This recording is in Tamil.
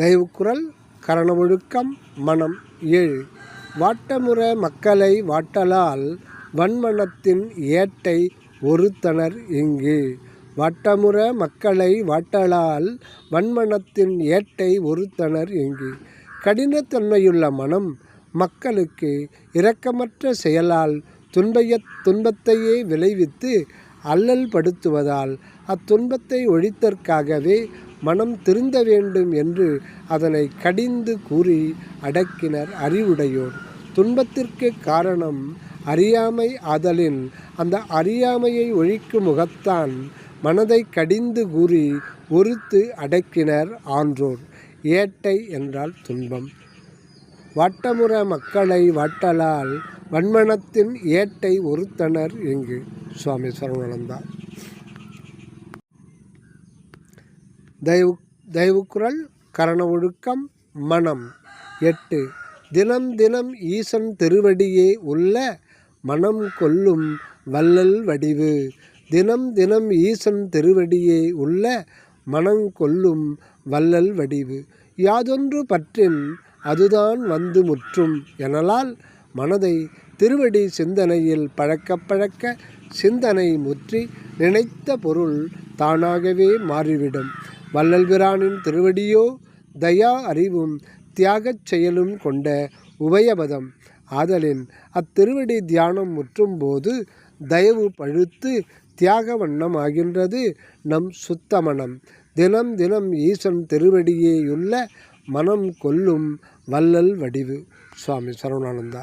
தெய்வக்குரல் கரணமொழுக்கம் மனம் ஏழு. வாட்டமுற மக்களை வாட்டலால் வன்மனத்தின் ஏட்டை ஒருத்தனர் இங்கு. வாட்டமுற மக்களை வாட்டலால் வன்மனத்தின் ஏட்டை ஒருத்தனர் இங்கு. கடினத்தன்மையுள்ள மனம் மக்களுக்கு இரக்கமற்ற செயலால் துன்பய துன்பத்தையே விளைவித்து அல்லல் படுத்துவதால் அத்துன்பத்தை ஒழித்தற்காகவே மனம் திருந்த வேண்டும் என்று அதனை கடிந்து கூறி அடக்கினர் அறிவுடையோர். துன்பத்திற்கு காரணம் அறியாமை ஆதலின் அந்த அறியாமையை ஒழிக்கும் முகத்தான் மனதை கடிந்து கூறி ஒருத்து அடக்கினர் ஆன்றோர். ஏட்டை என்றால் துன்பம். வாட்டமுற மக்களை வாட்டலால் வன்மனத்தின் ஏட்டை ஒருத்தனர் இங்கு சுவாமி சரவணானந்தா தெய்வ தெய்வக்குரல் கரண ஒழுக்கம் மனம். எட்டு தினம் தினம் ஈசன் திருவடியே உள்ள மனம் கொல்லும் வள்ளல் வடிவு. தினம் தினம் ஈசன் திருவடியே உள்ள மனம் கொல்லும் வள்ளல் வடிவு. யாதொன்று பற்றின் அதுதான் வந்து முற்றும் எனலால் மனதை திருவடி சிந்தனையில் பழக்க பழக்க சிந்தனை முற்றி நினைத்த பொருள் தானாகவே மாறிவிடும். வள்ளல் பிரானின் திருவடியோ தயா அறிவும் தியாகச் செயலும் கொண்ட உபயபதம். ஆதலின் அத்திருவடி தியானம் முற்றும்போது தயவு பழுத்து தியாக வண்ணம் ஆகின்றது நம் சுத்த மனம் தினம் தினம் ஈசன் திருவடியேயுள்ள மனம் கொல்லும் வள்ளல் வடிவு. சுவாமி சரவணானந்தா.